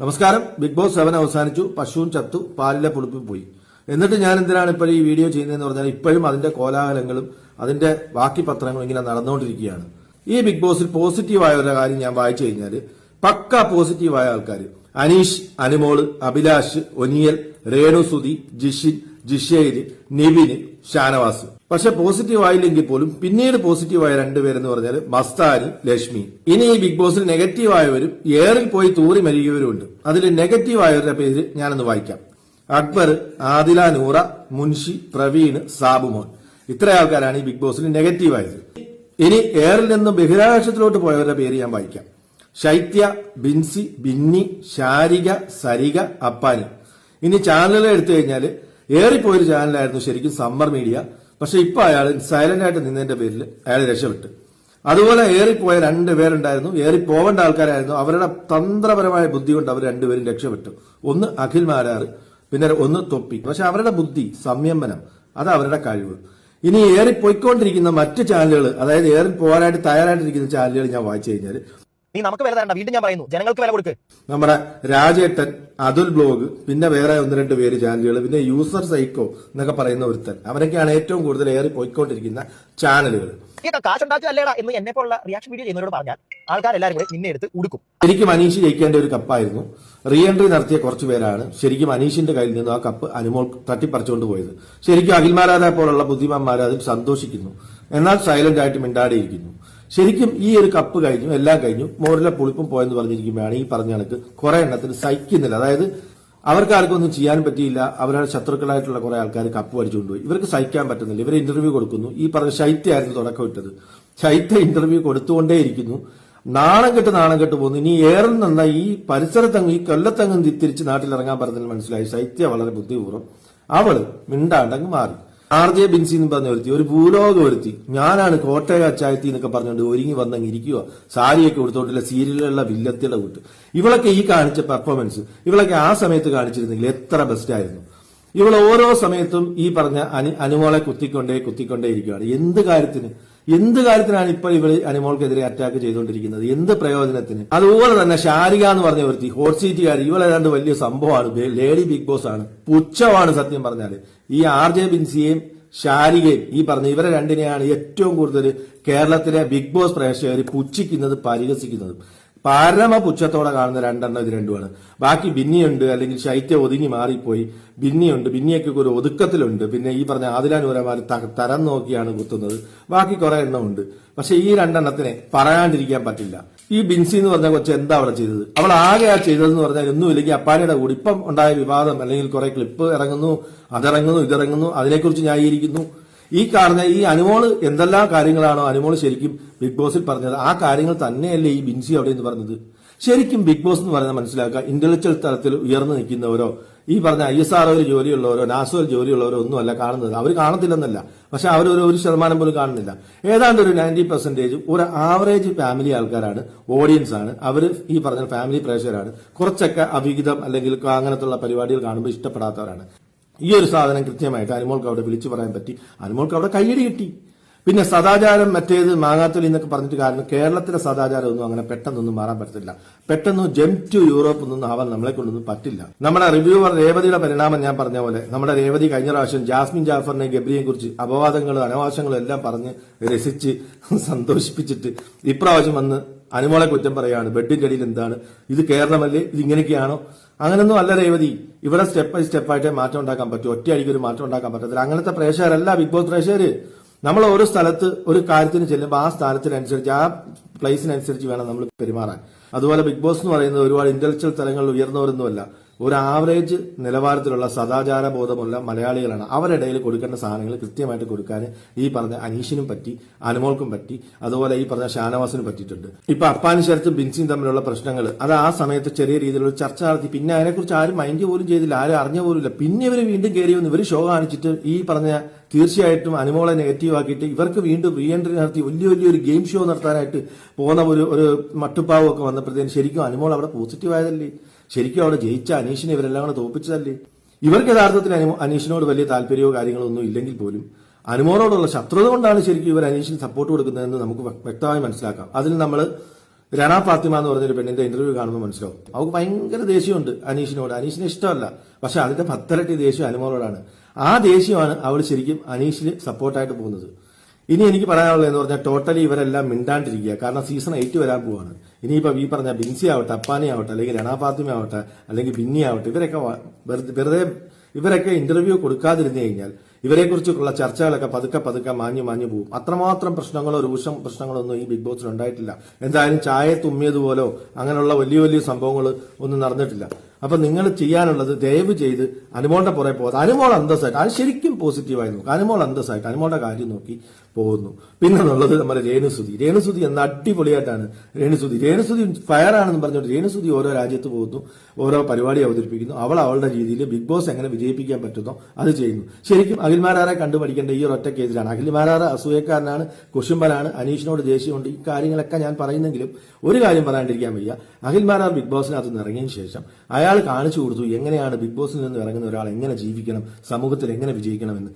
നമസ്കാരം. Big boss seven അവസാനിച്ചു. പശുവും ചത്തു. പാലിലെ പുളിപ്പിൽ പോയി. എന്നിട്ട് ഞാൻ എന്തിനാണ് ഇപ്പോൾ ഈ വീഡിയോ ചെയ്യുന്നതെന്ന് പറഞ്ഞാൽ ഇപ്പോഴും അതിന്റെ കോലാഹലങ്ങളും അതിന്റെ ബാക്കി പത്രങ്ങളും ഇങ്ങനെ നടന്നുകൊണ്ടിരിക്കുകയാണ്. ഈ ബിഗ് ബോസിൽ പോസിറ്റീവായ ഒരു കാര്യം ഞാൻ വായിച്ചു കഴിഞ്ഞാൽ പക്ക പോസിറ്റീവായ ആൾക്കാർ അനീഷ് അനുമോൾ അഭിലാഷ് ഒനിയൽ രേണു സുധി ജിഷിൻ ജിഷേര് നിവിന് ഷാനവാസ്. പക്ഷെ പോസിറ്റീവ് ആയില്ലെങ്കിൽ പോലും പിന്നീട് പോസിറ്റീവ് ആയ രണ്ടുപേരെന്ന് പറഞ്ഞാൽ മസ്താനി ലക്ഷ്മി. ഇനി ഈ ബിഗ് ബോസിൽ നെഗറ്റീവ് ആയവരും ഏറിൽ പോയി തൂറി മരികവരുമുണ്ട് അതിൽ നെഗറ്റീവ് ആയവരുടെ പേര് ഞാനൊന്ന് വായിക്കാം. അക്ബർ ആദില നൂറ മുൻഷി പ്രവീൺ സാബുമോൻ. ഇത്ര ആൾക്കാരാണ് ഈ ബിഗ് ബോസിൽ നെഗറ്റീവ് ആയത്. ഇനി എയറിൽ നിന്ന് ബഹിരാകാശത്തിലോട്ട് പോയവരുടെ പേര് ഞാൻ വായിക്കാം. ശൈത്യ ബിൻസി ബിന്നി ശാരിക സരിക അപ്പാനി. ഇനി ചാനലുകൾ എടുത്തു കഴിഞ്ഞാൽ ഏറിപ്പോയൊരു ചാനലായിരുന്നു ശരിക്കും സമ്മർ മീഡിയ. പക്ഷെ ഇപ്പൊ അയാൾ സൈലന്റ് ആയിട്ട് നിന്നതിന്റെ പേരിൽ അയാൾ രക്ഷപ്പെട്ടു. അതുപോലെ ഏറിപ്പോയ രണ്ട് പേരുണ്ടായിരുന്നു. ഏറി പോവേണ്ട ആൾക്കാരായിരുന്നു. അവരുടെ തന്ത്രപരമായ ബുദ്ധി കൊണ്ട് അവർ രണ്ടുപേരും രക്ഷപ്പെട്ടു. ഒന്ന് അഖിൽ മാരാർ പിന്നെ ഒന്ന് തൊപ്പി. പക്ഷെ അവരുടെ ബുദ്ധി സംയമനം അത് അവരുടെ കഴിവ്. ഇനി ഏറിപ്പോയിക്കൊണ്ടിരിക്കുന്ന മറ്റ് ചാനലുകൾ അതായത് ഏറി പോകാനായിട്ട് തയ്യാറായിട്ടിരിക്കുന്ന ചാനലുകൾ ഞാൻ വായിച്ചു കഴിഞ്ഞാൽ നീ നമുക്ക് വില തരണ്ട. വീണ്ടും ഞാൻ പറയുന്നു. ജനങ്ങൾക്ക് വില കൊടുക്ക്. നമ്മുടെ രാജേട്ടൻ അതുൽ ബ്ലോഗ് പിന്നെ വേറെ ഒന്ന് രണ്ട് പേര് ചാനലുകൾ പിന്നെ യൂസർ സൈക്കോ എന്നൊക്കെ പറയുന്ന ഒരുത്തൻ. അവരൊക്കെയാണ് ഏറ്റവും കൂടുതൽ ഏറി പോയിക്കൊണ്ടിരിക്കുന്ന ചാനലുകൾ. കാശുണ്ടാക്കിയല്ലേടാ എന്ന് എന്നെ പോലുള്ള റിയാക്ഷൻ വീഡിയോ ചെയ്യുന്നവരോട് പറഞ്ഞാൽ ആൾക്കാരെല്ലാരും കൂടെ നിന്നെ എടുത്ത് ഉടുക്കും. ശരിക്കും അനീഷ് ജയിക്കേണ്ട ഒരു കപ്പായിരുന്നു. റീ എൻട്രി നടത്തിയ കുറച്ചു പേരാണ് ശരിക്കും അനീഷിന്റെ കയ്യിൽ നിന്ന് ആ കപ്പ് അനുമോൾ തട്ടിപ്പറിച്ചുകൊണ്ട് പോയത്. ശരിക്കും അഖിൽമാരാധ പോലുള്ള ബുദ്ധിമാന്മാർ അതിൽ സന്തോഷിക്കുന്നു. എന്നാൽ സൈലന്റ് ആയിട്ട് മിണ്ടാടിയിരിക്കുന്നു. ശരിക്കും ഈ ഒരു കപ്പ് കഴിഞ്ഞു എല്ലാം കഴിഞ്ഞു മോറിലെ പുളിപ്പും പോയെന്ന് പറഞ്ഞിരിക്കുമ്പോഴാണ് ഈ പറഞ്ഞ കണക്ക് കുറെ എണ്ണത്തിന് സഹിക്കുന്നില്ല. അതായത് അവർക്ക് ആർക്കും ഒന്നും ചെയ്യാൻ പറ്റിയില്ല അവരുടെ ശത്രുക്കളായിട്ടുള്ള കുറെ ആൾക്കാർ കപ്പ് വലിച്ചുകൊണ്ടുപോയി. ഇവർക്ക് സഹിക്കാൻ പറ്റുന്നില്ല. ഇവർ ഇന്റർവ്യൂ കൊടുക്കുന്നു. ഈ പറഞ്ഞ ശൈത്യമായിരുന്നു തുടക്കം ഇട്ടത്. ശൈത്യ ഇന്റർവ്യൂ കൊടുത്തുകൊണ്ടേയിരിക്കുന്നു. നാണം കെട്ട് നാണം കെട്ട് പോകുന്നു. ഇനി ഏറെ നിന്ന ഈ പരിസരത്തങ്ങ് ഈ കൊല്ലത്തങ്ങ് തിരിച്ച് നാട്ടിലിറങ്ങാൻ പറഞ്ഞതിൽ മനസ്സിലായി. ശൈത്യ വളരെ ബുദ്ധിപൂർവം അവൾ മിണ്ടാണ്ടങ്ങ് മാറി. ആർ ജെ ബിൻസി എന്ന് പറഞ്ഞ ഒരുത്തി ഒരു ഭൂലോകം ഒരുത്തി ഞാനാണ് കോട്ടയ അച്ചായത്തി എന്നൊക്കെ പറഞ്ഞുകൊണ്ട് ഒരുങ്ങി വന്നങ്ങ് ഇരിക്കുക സാരിയൊക്കെ കൊടുത്തോട്ടില്ല സീരിയലുള്ള വില്ലത്തിയുടെ കൂട്ട്. ഇവളൊക്കെ ഈ കാണിച്ച പെർഫോമൻസ് ഇവളൊക്കെ ആ സമയത്ത് കാണിച്ചിരുന്നെങ്കിൽ എത്ര ബെസ്റ്റ് ആയിരുന്നു. ഇവൾ ഓരോ സമയത്തും ഈ പറഞ്ഞ അനു അനുമോളെ കുത്തിക്കൊണ്ടേ കുത്തിക്കൊണ്ടേ ഇരിക്കുകയാണ് എന്ത് കാര്യത്തിന്? എന്ത് കാര്യത്തിനാണ് ഇപ്പൊ ഇവർ അനിമോൾക്കെതിരെ അറ്റാക്ക് ചെയ്തുകൊണ്ടിരിക്കുന്നത്? എന്ത് പ്രയോജനത്തിന്? അതുപോലെ തന്നെ ഷാരിക എന്ന് പറഞ്ഞ വൃത്തി ഹോട്ട് സീറ്റുകാരി ഇവൾ ഏതാണ്ട് വലിയ സംഭവമാണ്. ലേഡി ബിഗ് ബോസ് ആണ്. പുച്ഛമാണ് സത്യം പറഞ്ഞാൽ ഈ ആർ ജെ ബിൻസിയെയും ഷാരികയും ഈ പറഞ്ഞ ഇവരെ രണ്ടിനെയാണ് ഏറ്റവും കൂടുതൽ കേരളത്തിലെ ബിഗ് ബോസ് പ്രേക്ഷകർ പുച്ഛിക്കുന്നത് പരിഹസിക്കുന്നത്. പരമ പുച്ഛത്തോടെ കാണുന്ന രണ്ടെണ്ണം ഇത് രണ്ടുമാണ്. ബാക്കി ബിന്നിയുണ്ട് അല്ലെങ്കിൽ ശൈത്യം ഒതുങ്ങി മാറിപ്പോയി. ബിന്നിയുണ്ട് ബിന്നിയൊക്കെ ഒരു ഒതുക്കത്തിലുണ്ട്. പിന്നെ ഈ പറഞ്ഞ ആദിലാനൂരമാർ തരം നോക്കിയാണ് കുത്തുന്നത്. ബാക്കി കുറെ എണ്ണം ഉണ്ട്. പക്ഷെ ഈ രണ്ടെണ്ണത്തിനെ പറയാണ്ടിരിക്കാൻ പറ്റില്ല. ഈ ബിൻസി എന്ന് പറഞ്ഞ കൊച്ചു എന്താ അവിടെ ചെയ്തത്? അവൾ ആകെ ആ ചെയ്തതെന്ന് പറഞ്ഞാൽ ഒന്നുമില്ലെങ്കിൽ അപ്പാനിയുടെ കൂടി ഇപ്പം ഉണ്ടായ വിവാദം അല്ലെങ്കിൽ കുറെ ക്ലിപ്പ് ഇറങ്ങുന്നു അതിറങ്ങുന്നു ഇതിറങ്ങുന്നു അതിനെക്കുറിച്ച് ന്യായീകരിക്കുന്നു. ഈ കാണുന്ന ഈ അനുമോൾ എന്തെല്ലാം കാര്യങ്ങളാണോ അനുമോൾ ശരിക്കും ബിഗ് ബോസിൽ പറഞ്ഞത്? ആ കാര്യങ്ങൾ തന്നെയല്ലേ ഈ ബിൻസി അവിടെ എന്ന് പറഞ്ഞത്? ശരിക്കും ബിഗ് ബോസ് എന്ന് പറയുന്നത് മനസ്സിലാക്കുക ഇന്റലക്ച്വൽ തലത്തിൽ ഉയർന്നു നിൽക്കുന്നവരോ ഈ പറഞ്ഞ ഐ എസ് ആർഒയിൽ ജോലിയുള്ളവരോ നാസോയിൽ ജോലിയുള്ളവരോ ഒന്നുമല്ല കാണുന്നത്. അവർ കാണത്തില്ലെന്നല്ല. പക്ഷെ അവർ ഒരു ഒരു ശതമാനം പോലും കാണുന്നില്ല. ഏതാണ്ട് ഒരു നയന്റി പെർസെന്റേജ് ഒരു ആവറേജ് ഫാമിലി ആൾക്കാരാണ് ഓഡിയൻസ് ആണ്. അവർ ഈ പറഞ്ഞ ഫാമിലി പ്രേക്ഷകരാണ് കുറച്ചൊക്കെ അവിഹിതം അല്ലെങ്കിൽ അങ്ങനത്തുള്ള പരിപാടികൾ കാണുമ്പോൾ ഇഷ്ടപ്പെടാത്തവരാണ്. ഈ ഒരു സാധനം കൃത്യമായിട്ട് അനുമോൾക്ക് അവിടെ വിളിച്ചു പറയാൻ പറ്റി. അനുമോൾക്ക് അവിടെ കയ്യടി കിട്ടി. പിന്നെ സദാചാരം മറ്റേത് മാങ്ങാത്തൊലി എന്നൊക്കെ പറഞ്ഞിട്ട് കാരണം കേരളത്തിലെ സദാചാരമൊന്നും അങ്ങനെ പെട്ടെന്നൊന്നും മാറാൻ പറ്റത്തില്ല. പെട്ടെന്ന് ജം ടു യൂറോപ്പ് ഒന്നും ആവാൻ നമ്മളെ കൊണ്ടൊന്നും പറ്റില്ല. നമ്മുടെ റിവ്യൂവർ രേവതിയുടെ പരിണാമം ഞാൻ പറഞ്ഞ പോലെ നമ്മുടെ രേവതി കഴിഞ്ഞ പ്രാവശ്യം ജാസ്മിൻ ജാഫറിനെ ഗബ്രിയെ കുറിച്ച് അപവാദങ്ങളും അനവാശങ്ങളും എല്ലാം പറഞ്ഞ് രസിച്ച് സന്തോഷിപ്പിച്ചിട്ട് ഇപ്രാവശ്യം വന്ന് അനുമോളെ കുറ്റം പറയാണ്. ബെഡിന്റെ എന്താണ്? ഇത് കേരളമല്ലേ? ഇത് ഇങ്ങനെയൊക്കെയാണോ? അങ്ങനൊന്നും അല്ല രേവതി. ഇവിടെ സ്റ്റെപ്പ് ബൈ സ്റ്റെപ്പായിട്ടേ മാറ്റം ഉണ്ടാക്കാൻ പറ്റും. ഒറ്റയടിക്ക് ഒരു മാറ്റം ഉണ്ടാക്കാൻ പറ്റത്തില്ല. അങ്ങനത്തെ പ്രേക്ഷകരല്ല ബിഗ് ബോസ് പ്രേക്ഷകര്. നമ്മൾ ഓരോ സ്ഥലത്ത് ഒരു കാര്യത്തിന് ചെല്ലുമ്പോൾ ആ സ്ഥലത്തിനനുസരിച്ച് ആ പ്ലേസിനനുസരിച്ച് വേണം നമ്മൾ പെരുമാറാൻ. അതുപോലെ ബിഗ് ബോസ് എന്ന് പറയുന്നത് ഒരുപാട് ഇന്റലക്ച്വൽ തലങ്ങളിൽ ഉയർന്നവരൊന്നുമല്ല. ഒരു ആവറേജ് നിലവാരത്തിലുള്ള സദാചാര ബോധമുള്ള മലയാളികളാണ്. അവരുടെ ഇടയിൽ കൊടുക്കേണ്ട സാധനങ്ങൾ കൃത്യമായിട്ട് കൊടുക്കാൻ ഈ പറഞ്ഞ അനീഷിനും പറ്റി അനുമോൾക്കും പറ്റി അതുപോലെ ഈ പറഞ്ഞ ഷാനവാസിനും പറ്റിയിട്ടുണ്ട്. ഇപ്പൊ അപ്പാൻ ശരത്തും ബിൻസിയും തമ്മിലുള്ള പ്രശ്നങ്ങൾ അത് ആ സമയത്ത് ചെറിയ രീതിയിലുള്ള ചർച്ച നടത്തി. പിന്നെ അതിനെക്കുറിച്ച് ആരും മൈൻഡ് പോലും ചെയ്തില്ല ആരും അറിഞ്ഞ പോലുമില്ല പിന്നെ ഇവർ വീണ്ടും കയറി വന്ന് ഇവർ ഷോ കാണിച്ചിട്ട് ഈ പറഞ്ഞ തീർച്ചയായിട്ടും അനുമോളെ നെഗറ്റീവ് ആക്കിയിട്ട് ഇവർക്ക് വീണ്ടും റീ എൻട്രി നടത്തി വലിയ വലിയൊരു ഗെയിം ഷോ നടത്താനായിട്ട് പോകുന്ന ഒരു ഒരു മട്ടുപ്പാവൊക്കെ വന്നപ്പോഴത്തേന് ശരിക്കും അനുമോൾ അവിടെ പോസിറ്റീവ് ആയതല്ലേ? ശരിക്കും അവിടെ ജയിച്ച അനീഷിനെ ഇവരെല്ലാം കൂടെ തോപ്പിച്ചതല്ലേ ഇവർക്ക് യഥാർത്ഥത്തിൽ അനീഷിനോട് വലിയ താല്പര്യമോ കാര്യങ്ങളോ ഒന്നും ഇല്ലെങ്കിൽ പോലും അനുമോറോടുള്ള ശത്രുത കൊണ്ടാണ് ശരിക്കും ഇവർ അനീഷിന് സപ്പോർട്ട് കൊടുക്കുന്നതെന്ന് നമുക്ക് വ്യക്തമായി മനസ്സിലാക്കാം. അതിൽ നമ്മൾ രണ ഫാത്തിമ എന്ന് പറഞ്ഞൊരു പെണ്ണിന്റെ ഇന്റർവ്യൂ കാണുമ്പോൾ മനസ്സിലാവും. അവൾക്ക് ഭയങ്കര ദേഷ്യമുണ്ട് അനീഷിനോട്. അനീഷിനെ ഇഷ്ടമല്ല. പക്ഷെ അതിന്റെ പത്തരട്ടി ദേഷ്യം അനുമോറോടാണ് ആ ദേഷ്യമാണ് അവൾ ശരിക്കും അനീഷിന് സപ്പോർട്ടായിട്ട് പോകുന്നത്. ഇനി എനിക്ക് പറയാനുള്ളത് എന്ന് പറഞ്ഞാൽ ടോട്ടലി ഇവരെല്ലാം മിണ്ടാണ്ടിരിക്കുക. കാരണം സീസൺ എയ്റ്റ് വരാൻ പോവാണ്. ഇനിയിപ്പോ ഈ പറഞ്ഞ ബിൻസി ആവട്ടെ അപ്പാനി ആവട്ടെ അല്ലെങ്കിൽ രണാ ഫാത്തിമ ആവട്ടെ അല്ലെങ്കിൽ ബിന്നി ആവട്ടെ ഇവരൊക്കെ വെറുതെ ഇവരൊക്കെ ഇന്റർവ്യൂ കൊടുക്കാതിരുന്നു കഴിഞ്ഞാൽ ഇവരെക്കുറിച്ചുള്ള ചർച്ചകളൊക്കെ പതുക്കെ പതുക്കെ മാഞ്ഞു മാഞ്ഞു പോകും. അത്രമാത്രം പ്രശ്നങ്ങളോ രൂക്ഷം പ്രശ്നങ്ങളോ ഒന്നും ഈ ബിഗ് ബോസിൽ ഉണ്ടായിട്ടില്ല. എന്തായാലും ചായ തുമ്മിയതുപോലോ അങ്ങനെയുള്ള വലിയ വലിയ സംഭവങ്ങൾ ഒന്നും നടന്നിട്ടില്ല. അപ്പൊ നിങ്ങൾ ചെയ്യാനുള്ളത് ദയവ് ചെയ്ത് അനുമോളുടെ പുറകെ പോകാതെ അനുമോൾ അന്തസ്സായിട്ട് അത് ശരിക്കും പോസിറ്റീവായി നോക്കും. അനുമോൾ അന്തസ്സായിട്ട് അനുമോളുടെ കാര്യം നോക്കി പോകുന്നു. പിന്നെ ഉള്ളത് നമ്മുടെ രേണുസുതി. രേണുസുതി എന്ന അടിപൊളിയായിട്ടാണ് രേണുസുതി. രേണുസുതി ഫയർ ആണെന്ന് പറഞ്ഞുകൊണ്ട് രേണുസുതി ഓരോ രാജ്യത്ത് പോകുന്നു ഓരോ പരിപാടി അവതരിപ്പിക്കുന്നു. അവൾ അവളുടെ രീതിയിൽ ബിഗ് ബോസ് എങ്ങനെ വിജയിപ്പിക്കാൻ പറ്റുന്നോ അത് ചെയ്യുന്നു. ശരിക്കും അഖിൽമാരാറെ കണ്ടുപഠിക്കേണ്ട ഈ ഒരു ഒറ്റ കേസിലാണ് അഖിൽമാരാറ് അസൂയക്കാരനാണ് കുശുംബനാണ് അനീഷിനോട് ദേഷ്യമുണ്ട്. ഈ കാര്യങ്ങളൊക്കെ ഞാൻ പറയുന്നെങ്കിലും ഒരു കാര്യം പറയാണ്ടിരിക്കാൻ വയ്യ. അഖിൽമാരാർ ബിഗ് ബോസിനകത്ത് നിന്ന് ഇറങ്ങിയതിന് ശേഷം അയാൾ കാണിച്ചു കൊടുത്തു എങ്ങനെയാണ് ബിഗ് ബോസിൽ നിന്ന് ഇറങ്ങുന്ന ഒരാൾ എങ്ങനെ ജീവിക്കണം സമൂഹത്തിൽ എങ്ങനെ വിജയിക്കണമെന്ന്.